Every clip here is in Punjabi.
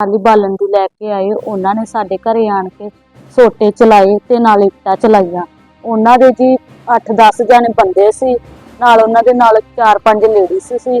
ਖਾਲੀ ਬਾਲਣ ਦੀ ਲੈ ਕੇ ਆਏ, ਉਹਨਾਂ ਨੇ ਸਾਡੇ ਘਰੇ ਆਣ ਕੇ ਸੋਟੇ ਚਲਾਏ ਤੇ ਨਾਲ ਇੱਟਾਂ ਚਲਾਈਆਂ। ਉਹਨਾਂ ਦੇ ਜੀ 8-10 ਜਣੇ ਬੰਦੇ ਸੀ, ਨਾਲ ਉਹਨਾਂ ਦੇ ਨਾਲ 4-5 ਲੇਡੀਜ਼ ਸੀ।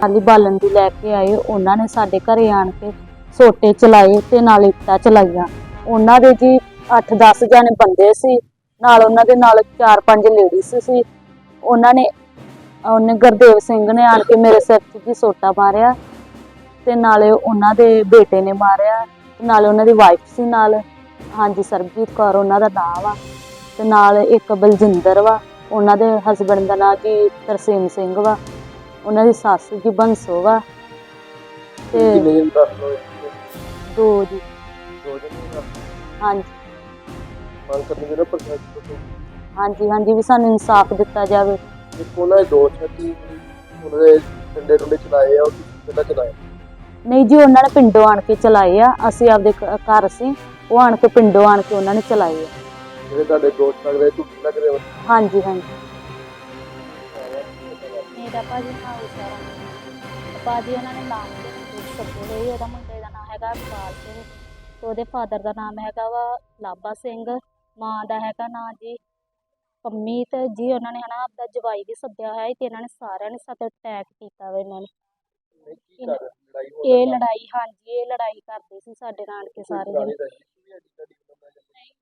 ਖਾਲੀ ਬਾਲਣ ਦੀ ਲੈ ਕੇ ਆਏ। ਉਹਨਾਂ ਨੇ ਸਾਡੇ ਘਰੇ ਆਣ ਕੇ ਸੋਟੇ ਚਲਾਏ ਤੇ ਨਾਲ ਇੱਟਾਂ ਚਲਾਈਆਂ। ਉਹਨਾਂ ਦੇ ਜੀ 8-10 ਜਣੇ ਬੰਦੇ ਸੀ। ਨਾਲ ਉਹਨਾਂ ਦੇ ਨਾਲ 4-5 ਲੇਡੀਜ਼ ਸੀ। ਉਹਨਾਂ ਨੇ, ਉਹਨੇ ਗੁਰਦੇਵ ਸਿੰਘ ਨੇ ਆਣ ਕੇ ਮੇਰੇ ਸਿਰ 'ਚ ਜੀ ਸੋਟਾ ਮਾਰਿਆ ਤੇ ਨਾਲੇ ਉਹਨਾਂ ਦੇ ਬੇਟੇ ਨੇ ਮਾਰਿਆ ਤੇ ਨਾਲੇ ਉਹਨਾਂ ਦੀ ਵਾਈਫ ਸੀ ਨਾਲ। ਹਾਂਜੀ, ਸਰਬਜੀਤ ਕੌਰ ਉਹਨਾਂ ਦਾ ਨਾਮ ਵਾ ਤੇ ਨਾਲ ਇੱਕ ਬਲਜਿੰਦਰ ਵਾ। ਉਹਨਾਂ ਦੇ ਹਸਬੰਡ ਦਾ ਨਾਂ ਜੀ ਤਰਸੇਮ ਸਿੰਘ ਵਾ ਉਹਨਾਂ ਦੀ ਸੱਸ ਜੀ ਬੰਸੋ ਵਾ ਤੇ ਕਿੰਨੇ ਦਿਨ ਦੱਸ ਲਓ ਦੋ ਜੀ। ਦੋ ਦਿਨ ਦਾ ਹਾਂਜੀ। ਮੰਗ ਕਰਦੇ ਨੇ ਪ੍ਰਸ਼ਾਸਨ ਤੋਂ ਹਾਂਜੀ ਹਾਂਜੀ ਵੀ ਸਾਨੂੰ ਇਨਸਾਫ ਦਿੱਤਾ ਜਾਵੇ। ਇੱਕ ਉਹਨਾਂ ਦੇ ਦੋਸਤ ਹੈ ਕਿ ਉਹਨਾਂ ਦੇ ਡੰਡੇ ਡੁੰਡੇ ਚਲਾਏ ਆ ਉਹ ਕਿਹਦਾ ਚਲਾਇਆ ਨਹੀਂ ਜੀ ਉਹਨਾਂ ਨੇ ਪਿੰਡੋਂ ਆਣ ਕੇ ਚਲਾਏ ਆ। ਅਸੀਂ ਆਪਦੇ ਘ- ਘਰ ਸੀ ਉਹ ਆਣ ਕੇ ਪਿੰਡੋਂ ਆਣ ਕੇ ਉਹਨਾਂ ਨੇ ਚਲਾਏ ਆ। ਜਿਹੜੇ ਤੁਹਾਡੇ ਦੋਸਤ ਲੱਗਦੇ ਝੂਠ ਲੱਗ ਰਹੇ ਹਾਂਜੀ ਹਾਂਜੀ। ਮੇਰਾ ਭਾਜੀ ਹਾਊ ਸਾਰਾ ਭਾਜੀ ਉਹਨਾਂ ਨੇ ਨਾਮ ਦੇ ਸੱਦੇ ਹੋਏ ਉਹਦਾ ਮੁੰਡੇ ਦਾ ਨਾਮ ਹੈਗਾ ਇਕਬਾਲ ਸਿੰਘ ਤੇ ਉਹਦੇ ਫਾਦਰ ਦਾ ਨਾਮ ਹੈਗਾ ਵਾ ਲਾਬਾ ਸਿੰਘ। ਮਾਂ ਦਾ ਹੈਗਾ ਨਾਂ ਜੀ ਪੰਮੀ ਤੇ ਜੀ ਉਹਨਾਂ ਨੇ ਹਨਾ ਆਪਦਾ ਜਵਾਈ ਵੀ ਸੱਦਿਆ ਹੋਇਆ ਸੀ ਤੇ ਇਹਨਾਂ ਨੇ ਸਾਰਿਆਂ ਨੇ ਸਾਥ ਅਟੈਕ ਕੀਤਾ ਵਾ ਇਹਨਾਂ ਨੇ। ਨਹੀਂ ਕੀ ਕਰ ਲੜਾਈ ਹੋ ਇਹ ਲੜਾਈ ਹਾਂਜੀ ਇਹ ਲੜਾਈ ਕਰਦੇ ਸੀ ਸਾਡੇ ਨਾਲ ਕੇ ਸਾਰੇ ਜਣੇ ਲੜਾਈ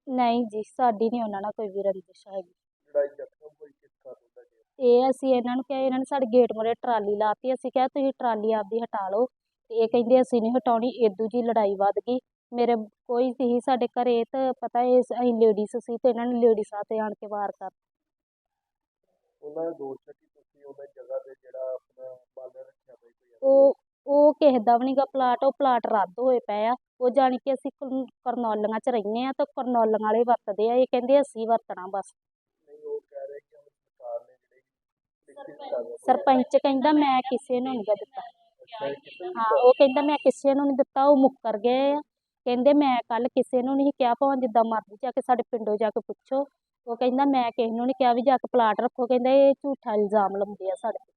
ਨਹੀਂ ਜੀ ਸਾਡੀ ਨਹੀਂ ਉਹਨਾਂ ਨਾਲ ਕੋਈ ਵੀ ਰੰਜਿਸ਼ ਹੈਗੀ। ਜ਼ਖਮ ਹੋਈ ਕਿਸ ਕਾਰਨ ਦਾ ਜੀ? ਇਹ ਅਸੀਂ ਇਹਨਾਂ ਨੂੰ ਕਿਹਾ ਇਹਨਾਂ ਨੇ ਸਾਡੇ ਗੇਟ ਮੂਹਰੇ ਟਰਾਲੀ ਲਾਤੀ ਅਸੀਂ ਕਿਹਾ ਤੁਸੀਂ ਟਰਾਲੀ ਆਪਦੀ ਹਟਾ ਲਓ। ਤੇ ਇਹ ਕਹਿੰਦੇ ਅਸੀਂ ਨਹੀਂ ਹਟਾਉਣੀ ਏਦੂ ਜੀ ਲੜਾਈ ਵੱਧ ਗਈ। ਮੇਰੇ ਕੋਈ ਸੀ ਸਾਡੇ ਘਰੇ ਤੇ ਪਤਾ ਇਹ ਅਸੀਂ ਲੇਡੀਜ਼ ਸੀ ਤੇ ਇਹਨਾਂ ਨੇ ਲੇਡੀਜ਼ਾਂ ਤੇ ਆਣ ਕੇ ਵਾਰ ਕਰ ਉਹਨਾਂ ਦੇ ਦੋਸਤ ਹੈ ਕਿ ਤੁਸੀਂ ਉਹਨਾਂ ਜਗ੍ਹਾ ਤੇ ਜਿਹੜਾ ਆਪਣਾ ਬਾਲਣ ਰੱਖਿਆ ਬਈ ਕੋਈ ਉਹ ਉਹ ਕਿਸੇ ਦਾ ਵੀ ਨਹੀਂਗਾ ਪਲਾਟ ਉਹ ਪਲਾਟ ਰੱਦ ਹੋਏ ਪਏ ਆ। ਉਹ ਜਾਣੀ ਕਿ ਅਸੀਂ ਕਰਨੌਲੀਆਂ 'ਚ ਰਹਿੰਦੇ ਆ ਤਾਂ ਕਰਨੌਲੀਆਂ ਵਾਲੇ ਵਰਤਦੇ ਆ। ਇਹ ਕਹਿੰਦੇ ਅਸੀਂ ਵਰਤਣਾ ਬਸ। ਨਹੀਂ ਉਹ ਕਹਿ ਰਹੇ ਕਿ ਹੁਣ ਸਰਕਾਰ ਨੇ ਜਿਹੜੇ ਲਿਖਤੀ ਕਾਗਜ਼ ਸਰਪੰਚ ਕਹਿੰਦਾ ਮੈਂ ਕਿਸੇ ਨੂੰ ਨਹੀਂ ਦਿੱਤਾ। ਅੱਛਾ, ਇਹ ਕਿਸੇ ਹਾਂ ਉਹ ਕਹਿੰਦਾ ਮੈਂ ਕਿਸੇ ਨੂੰ ਨਹੀਂ ਦਿੱਤਾ ਉਹ ਮੁੱਕਰ ਗਏ ਆ। ਕਹਿੰਦੇ ਮੈਂ ਕੱਲ ਕਿਸੇ ਨੂੰ ਨਹੀਂ ਕਿਹਾ ਭਾਵੇਂ ਜਿੱਦਾਂ ਮਰਜ਼ੀ ਜਾ ਕੇ ਸਾਡੇ ਪਿੰਡੋਂ ਜਾ ਕੇ ਪੁੱਛੋ। ਉਹ ਕਹਿੰਦਾ ਮੈਂ ਕਿਸੇ ਨੂੰ ਨਹੀਂ ਕਿਹਾ ਵੀ ਜਾ ਕੇ ਪਲਾਟ ਰੱਖੋ। ਕਹਿੰਦਾ ਇਹ ਝੂਠਾ ਇਲਜ਼ਾਮ ਲਾਉਂਦੇ ਆ ਸਾਡੇ ਤੇ।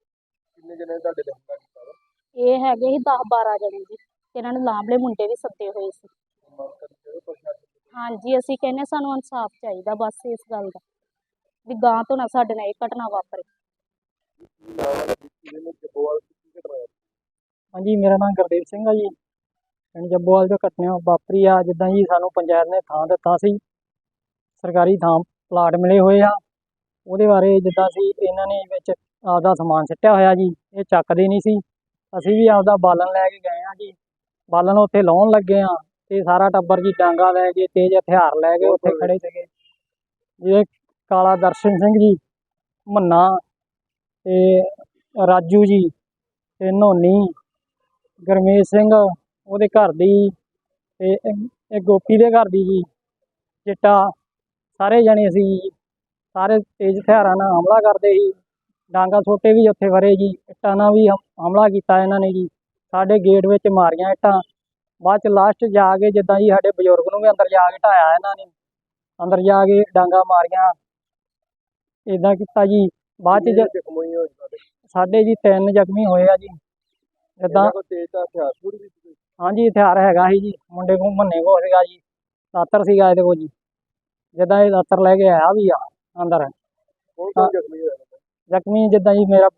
ਕਿੰਨੇ ਜਣੇ ਤੁਹਾਡੇ ਤੇ ਹਮਲਾ ਕੀਤਾ? ਵਾ ਇਹ ਹੈਗੇ ਸੀ 10 12 ਜਣੇ ਜੀ, ਤੇ ਇਹਨਾਂ ਨੇ ਲਾਂਭਲੇ ਮੁੰਡੇ ਵੀ ਸੱਦੇ ਹੋਏ ਸੀ। ਹਾਂਜੀ, ਅਸੀਂ ਕਹਿੰਦੇ ਸਾਨੂੰ ਇਨਸਾਫ ਚਾਹੀਦਾ ਬਸ ਇਸ ਗੱਲ ਦਾ, ਵੀ ਗਾਂ ਤੋਂ ਨਾ ਸਾਡੇ ਨਾਲ ਇਹ ਘਟਨਾ ਵਾਪਰੇ। ਹਾਂਜੀ, ਮੇਰਾ ਨਾਮ ਗੁਰਦੇਵ ਸਿੰਘ ਆ ਜੀ। ਪਿੰਡ ਜੱਬੋਵਾਲ ਜੋ ਘਟਨਾ ਵਾਪਰੀ ਆ, ਜਿੱਦਾਂ ਜੀ ਸਾਨੂੰ ਪੰਚਾਇਤ ਨੇ ਥਾਂ ਦਿੱਤਾ ਸੀ। ਸਰਕਾਰੀ ਥਾਂ ਪਲਾਟ ਮਿਲੇ ਹੋਏ ਆ। ਉਹਦੇ ਬਾਰੇ ਜਿੱਦਾਂ ਸੀ ਇਹਨਾਂ ਨੇ ਵਿੱਚ ਆਪਦਾ ਸਮਾਨ ਸਿੱਟਿਆ ਹੋਇਆ ਜੀ, ਇਹ ਚੱਕਦੇ ਨਹੀਂ ਸੀ। ਅਸੀਂ ਵੀ ਆਪਦਾ ਬਾਲਣ ਲੈ ਕੇ ਗਏ ਆ ਜੀ। ਬਾਲਣ ਉੱਥੇ ਲਾਉਣ ਲੱਗੇ ਆ ਤੇ ਸਾਰਾ ਟੱਬਰ ਜੀ ਡਾਂਗਾ ਲੈ ਕੇ ਤੇਜ਼ ਹਥਿਆਰ ਲੈ ਕੇ ਉੱਥੇ ਖੜੇ ਸੀਗੇ। ਜਿਵੇਂ ਕਾਲਾ ਦਰਸ਼ਨ ਸਿੰਘ ਜੀ, ਮੰਨਾ ਤੇ ਰਾਜੂ ਜੀ ਤੇ ਨੋਨੀ, ਗਰਮੇਸ਼ ਸਿੰਘ ਉਹਦੇ ਘਰ ਦੀ ਤੇ ਇਹ- ਗੋਪੀ ਦੇ ਘਰ ਦੀ ਜੀ, ਚਿੱਟਾ, ਸਾਰੇ ਜਣੇ ਅਸੀਂ ਸਾਰੇ ਤੇਜ਼ ਹਥਿਆਰਾਂ ਨਾਲ ਹਮਲਾ ਕਰਦੇ ਸੀ। ਡਾਂਗਾ ਛੋਟੇ ਵੀ ਉੱਥੇ ਵਰੇ ਜੀ ਇੱਟਾਂ ਨਾਲ ਵੀ ਹਮ- ਹਮਲਾ ਕੀਤਾ ਇਹਨਾਂ ਨੇ ਜੀ। ਸਾਡੇ ਗੇਟ ਵਿੱਚ ਮਾਰੀਆਂ ਇੱਟਾਂ। ਬਾਅਦ ਚ ਲਾਸਟ ਜਾ ਕੇ ਜਿੱਦਾਂ ਜੀ ਸਾਡੇ ਬਜ਼ੁਰਗ ਨੂੰ ਵੀ ਅੰਦਰ ਜਾ ਕੇ ਢਾਇਆ ਇਹਨਾਂ ਨੇ। ਅੰਦਰ ਜਾ ਕੇ ਡਾਂਗਾ ਮਾਰੀਆਂ। ਇਦਾਂ ਕੀਤਾ ਜੀ। ਬਾਅਦ ਚ ਸਾਡੇ ਜੀ ਤਿੰਨ ਜ਼ਖਮੀ ਹੋਏ ਆ ਜੀ। ਜਿੱਦਾਂ। ਹਾਂਜੀ ਹਥਿਆਰ ਹੈਗਾ ਸੀ ਜੀ। ਮੁੰਡੇ ਕੋਲ ਮੰਨੇ ਕੋਲ ਸੀਗਾ ਜੀ। ਦਾਤਰ ਸੀਗਾ ਇਹਦੇ ਕੋਲ ਜੀ। ਜਿੱਦਾਂ ਇਹ ਦਾਤਰ ਲੈ ਕੇ ਆਇਆ ਵੀ ਆ ਅੰਦਰ। ਕੌਣ ਕੌਣ ਜ਼ਖਮੀ ਹੋਇਆ? ਜ਼ਖਮੀ ਜਿੱਦਾਂ ਜੀ ਮੇਰਾ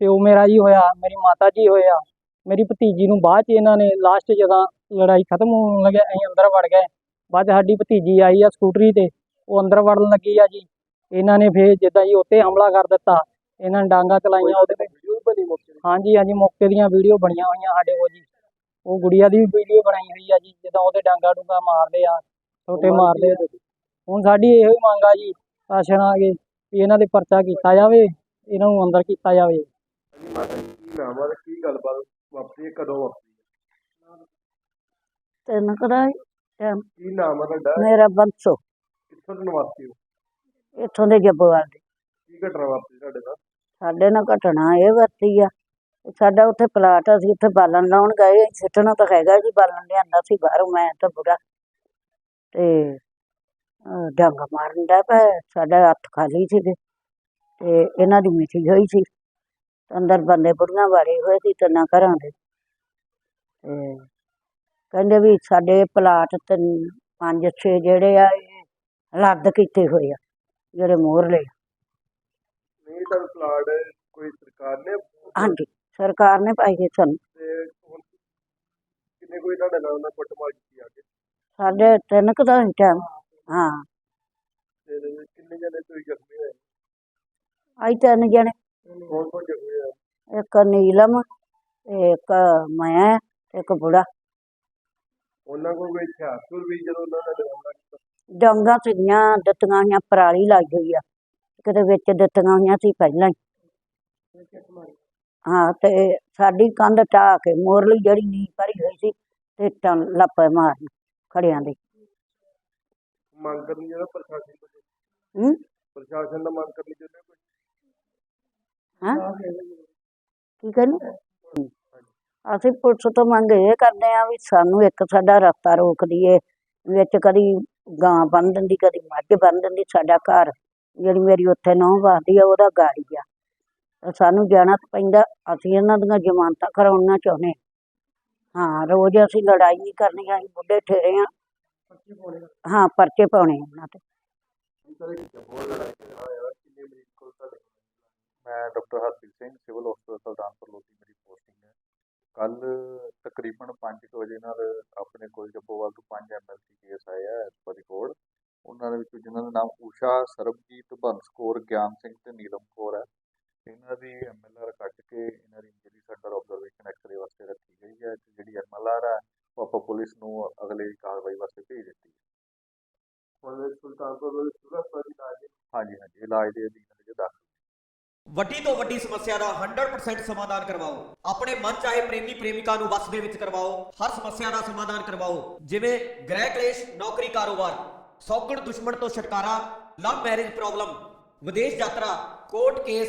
ਪਿਓ ਮੇਰਾ ਜੀ ਹੋਇਆ ਮੇਰੀ ਮਾਤਾ ਜੀ ਹੋਇਆ ਮੇਰੀ ਭਤੀਜੀ ਨੂੰ ਬਾਅਦ ਚ ਇਹਨਾਂ ਨੇ ਲਾਸਟ ਜਦੋਂ ਲੜਾਈ ਖਤਮ ਹੋਣ ਲੱਗੇ ਅਸੀਂ ਅੰਦਰ ਵੜ ਗਏ। ਬਾਅਦ ਸਾਡੀ ਭਤੀਜੀ ਆਈ ਆ ਸਕੂਟਰੀ ਤੇ ਉਹ ਅੰਦਰ ਵੜਨ ਲੱਗੀ ਆ ਜੀ। ਇਹਨਾਂ ਨੇ ਫੇਰ ਜਿੱਦਾਂ ਜੀ ਉੱਤੇ ਹਮਲਾ ਕਰ ਦਿੱਤਾ ਇਹਨਾਂ ਨੇ ਡਾਂਗਾ ਚਲਾਈਆਂ ਉਹਦੇ ਤੇ। ਹਾਂਜੀ ਹਾਂਜੀ ਮੌਕੇ ਦੀਆਂ ਵੀਡੀਓ ਬਣੀਆਂ ਹੋਈਆਂ ਸਾਡੇ ਕੋਲ ਜੀ। ਉਹ ਗੁੜੀਆ ਦੀ ਵੀ ਵੀਡੀਓ ਬਣਾਈ ਹੋਈ ਆ ਜੀ ਜਦੋਂ ਉਹਦੇ ਡਾਂਗਾ ਡੂੰਗਾ ਮਾਰਦੇ ਆ ਛੋਟੇ ਮਾਰਦੇ ਆ। ਹੁਣ ਸਾਡੀ ਇਹੋ ਹੀ ਮੰਗ ਆ ਜੀ ਸ਼ਾਸਨ ਆ ਕੇ ਵੀ ਇਹਨਾਂ ਦੇ ਪਰਚਾ ਕੀਤਾ ਜਾਵੇ ਇਹਨਾਂ ਨੂੰ ਅੰਦਰ ਕੀਤਾ ਜਾਵੇ। ਹਾਂਜੀ ਮਾਤਾ ਜੀ ਕੀ ਨਾਮ ਆ ਤੇ ਕੀ ਗੱਲਬਾਤ ਵਾਪਰੀ ਹੈ ਕਦੋਂ ਵਾਪਰੀ? ਹੈ? ਤੈਨੂੰ ਕਰਾਈ ਕੀ ਨਾਮ ਆ ਤੁਹਾਡਾ? ਮੇਰਾ ਬੰਸੋ। ਕਿੱਥੋਂ ਦੇ ਨਿਵਾਸੀ ਹੋ? ਇੱਥੋਂ ਦੇ ਜੱਬੋਵਾਲ ਦੇ। ਕੀ ਘਟਨਾ ਵਾਪਰੀ ਤੁਹਾਡੇ ਨਾਲ? ਸਾਡੇ ਨਾਲ ਘਟਨਾ ਇਹ ਵਰਤੀ ਆ ਸਾਡਾ ਉੱਥੇ ਪਲਾਟ ਅਸੀਂ ਉੱਥੇ ਬਾਲਣ ਲਾਉਣ ਗਏ ਸਿੱਟਣਾ ਤਾਂ ਹੈਗਾ ਜੀ ਬਾਲਣ ਲਿਆਂਦਾ ਸੀ ਬਾਹਰੋਂ ਮੈਂ ਤਾਂ ਬੁਰਾ। ਤੇ ਡੰਗ ਮਾਰਨ ਦਾ ਪਿਆ ਸਾਡਾ ਹੱਥ ਖਾਲੀ ਸੀਗੇ ਤੇ ਇਹਨਾਂ ਦੀ ਮਿੱਠੀ ਹੋਈ ਸੀ। ਅੰਦਰ ਬੰਦੇ ਬੁੜੀਆਂ ਵਾੜੇ ਹੋਏ ਸੀ ਤਿੰਨਾਂ ਘਰਾਂ ਦੇ। ਤੇ ਕਹਿੰਦੇ ਵੀ ਸਾਡੇ ਪਲਾਟ ਤਿੰਨ ਪੰਜ ਛੇ ਜਿਹੜੇ ਆ ਇਹ ਰੱਦ ਕੀਤੇ ਹੋਏ ਆ ਜਿਹੜੇ ਮੋਹਰਲੇ ਨਹੀਂ ਤਾਂ ਪਲਾਟ ਕੋਈ ਸਰਕਾਰ ਨੇ ਹਾਂਜੀ ਸਰਕਾਰ ਨੇ ਪਾਈ ਸੀ ਸਾਨੂੰ। ਤੇ ਹੁਣ ਕਿੰਨੇ ਕੋਈ ਤੁਹਾਡੇ ਨਾਲ ਉਹਨਾਂ ਕੁੱਟਮਾਰ ਕੀਤੀ ਆ ਕੇ? ਸਾਡੇ ਤਿੰਨ ਕੁ ਦਾ ਟਾਈਮ ਹਾਂ। ਤੇ ਕਿੰਨੇ ਜਣੇ ਤੁਸੀਂ ਜ਼ਖਮੀ ਹੋਏ? ਆਈ ਤਿੰਨ ਜਣੇ। ਕੌਣ ਕੌਣ ਜ਼ਖਮੀ ਹੋਇਆ? ਇੱਕ ਨੀਲਮ ਤੇ ਇੱਕ ਮੈਂ ਤੇ ਇੱਕ ਬੁੜਾ। ਉਹਨਾਂ ਕੋਲ ਕੋਈ ਹਥਿਆਰ ਵੀ ਜਦੋਂ ਉਹਨਾਂ ਨੇ ਹਮਲਾ ਕੀਤਾ? ਡਾਂਗਾਂ ਸੀਗੀਆਂ ਦਿੱਤੀਆਂ ਹੋਈਆਂ ਪਰਾਲੀ ਲਾਈ ਹੋਈ ਆ। ਕਿਤੇ ਵਿੱਚ ਦਿੱਤੀਆਂ ਹੋਈਆਂ ਸੀ ਪਹਿਲਾਂ ਹੀ। ਹਾਂ ਤੇ ਸਾਡੀ ਕੰਧ ਢਾਹ ਕੇ ਮੋਰਲੀ ਜਿਹੜੀ ਨੀ ਭਰੀ ਹੋਈ ਸੀ ਤੇ ਟੰ ਲੱਪੇ ਮਾਰਨ ਖੜਿਆਂ ਦੇ। ਮੰਗ ਕਰਨੀ ਜਿਹੜਾ ਪ੍ਰਸ਼ਾਸਨ ਤੋਂ। ਹੂੰ? ਪ੍ਰਸ਼ਾਸਨ ਦਾ ਮੰਗ ਕਰਨੀ ਚਾਹੁੰਦੇ ਕੋਈ। ਹਾਂ? ਕੀ ਕਹਿੰਦੇ ਅਸੀਂ ਪੁਲਿਸ ਤੋਂ ਮੰਗ ਇਹ ਕਰਦੇ ਆ ਵੀ ਸਾਨੂੰ ਇੱਕ ਸਾਡਾ ਰਸਤਾ ਰੋਕ ਦਈਏ ਵਿੱਚ ਕਦੀ ਗਾਂ ਬੰਨ ਦਿੰਦੀ ਕਦੀ ਮੱਝ ਬੰਨ ਦਿੰਦੀ ਸਾਡਾ ਘਰ ਜਿਹੜੀ ਮੇਰੀ ਉੱਥੇ ਨਹੁੰ ਵਸਦੀ ਆ ਉਹਦਾ ਗਾੜੀ ਆ। ਤਾਂ ਸਾਨੂੰ ਜਾਣਾ ਪੈਂਦਾ ਅਸੀਂ ਇਹਨਾਂ ਦੀਆਂ ਜ਼ਮਾਨਤਾਂ ਕਰਾਉਣੀਆਂ ਚਾਹੁੰਦੇ ਹਾਂ। ਹਾਂ ਰੋਜ਼ ਅਸੀਂ ਲੜਾਈ ਨਹੀਂ ਕਰਨੀ ਅਸੀਂ ਬੁੱਢੇ ਠੇਰੇ ਆ ਹਾਂ ਪਰਚੇ ਪਾਉਣੇ ਉਹਨਾਂ ਤੇ। ਮੈਂ ਡਾਕਟਰ ਹਰਪ੍ਰੀਤ ਸਿੰਘ ਸਿਵਲ ਹਸਪਤਾਲ ਸੁਲਤਾਨਪੁਰ ਲੋਧੀ ਮੇਰੀ ਪੋਸਟਿੰਗ ਹੈ। ਕੱਲ ਤਕਰੀਬਨ 5 ਵਜੇ ਨਾਲ ਆਪਣੇ ਕੋਲ ਜੱਬੋਵਾਲ ਤੋਂ 5 ਐਮਐਲਸੀ ਕੇਸ ਆਏ ਆ ਐਸ ਪਰ ਰਿਕਾਰਡ ਉਹਨਾਂ ਦੇ ਵਿੱਚੋਂ ਜਿਨ੍ਹਾਂ ਦਾ ਨਾਮ ਊਸ਼ਾ ਸਰਬਜੀਤ ਬੰਸ ਕੌਰ ਗਿਆਨ ਸਿੰਘ ਤੇ ਨੀਲਮ ਕੌਰ ਹੈ। ਇਹਨਾਂ ਦੀ ਐਮਐਲਆਰ ਕੱਟ ਕੇ ਇਹਨਾਂ ਦੀ injury centre observation X ray ਵਾਸਤੇ ਰੱਖੀ ਗਈ ਹੈ। ਜਿਹੜੀ ਐਮਐਲਆਰ ਹੈ ਉਹ ਆਪਾਂ ਪੁਲਿਸ ਨੂੰ ਅਗਲੀ ਕਾਰਵਾਈ ਵਾਸਤੇ ਭੇਜ ਦਿੱਤੀ ਹੈ। ਹੁਣ ਸੁਲਤਾਨਪੁਰ ਦੇ ਸੁਲਤਾਨ ਦੀ ਇਲਾਜ। ਹਾਂਜੀ ਹਾਂਜੀ ਇਲਾਜ ਦੇ ਅਧੀਨ ਵਿੱਚ ਦਾਖਲ ਵੱਡੀ ਤੋਂ ਵੱਡੀ ਸਮੱਸਿਆ ਦਾ 100% ਸਮਾਧਾਨ ਕਰਵਾਓ। ਆਪਣੇ ਮਨ ਚਾਹੇ ਪ੍ਰੇਮੀ ਪ੍ਰੇਮਿਕਾ ਨੂੰ ਵਸ ਦੇ ਵਿੱਚ ਕਰਵਾਓ। ਹਰ ਸਮੱਸਿਆ ਦਾ ਸਮਾਧਾਨ ਕਰਵਾਓ। ਜਿਵੇਂ ਗ੍ਰਹਿ ਕਲੇਸ਼ ਨੌਕਰੀ ਕਾਰੋਬਾਰ ਸੌਗਣ ਦੁਸ਼ਮਣ ਤੋਂ ਛੁਟਕਾਰਾ ਲਵ ਮੈਰਿਜ ਪ੍ਰੋਬਲਮ ਵਿਦੇਸ਼ ਯਾਤਰਾ ਕੋਰਟ ਕੇਸ